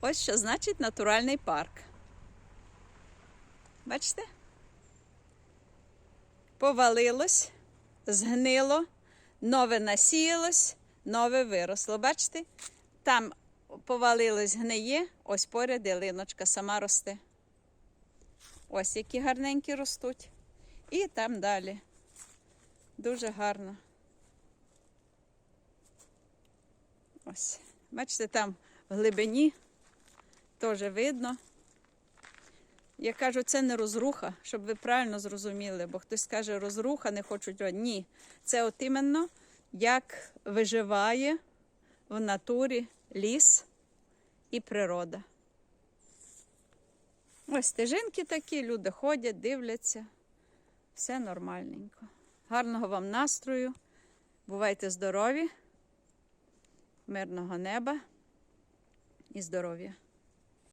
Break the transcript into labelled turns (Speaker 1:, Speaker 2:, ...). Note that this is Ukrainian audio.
Speaker 1: Ось що значить натуральний парк. Бачите? Повалилось, згнило, нове насіялось, нове виросло. Бачите? Там повалилось гниє, ось поряд ялиночка сама росте. Ось які гарненькі ростуть. І там далі. Дуже гарно. Ось. Бачите, там в глибині теж видно. Я кажу, це не розруха, щоб ви правильно зрозуміли, бо хтось каже, розруха, не хочуть. Ні. Це от іменно як виживає в натурі ліс і природа. Ось стежинки такі, люди ходять, дивляться. Все нормальненько. Гарного вам настрою. Бувайте здорові, мирного неба і здоров'я.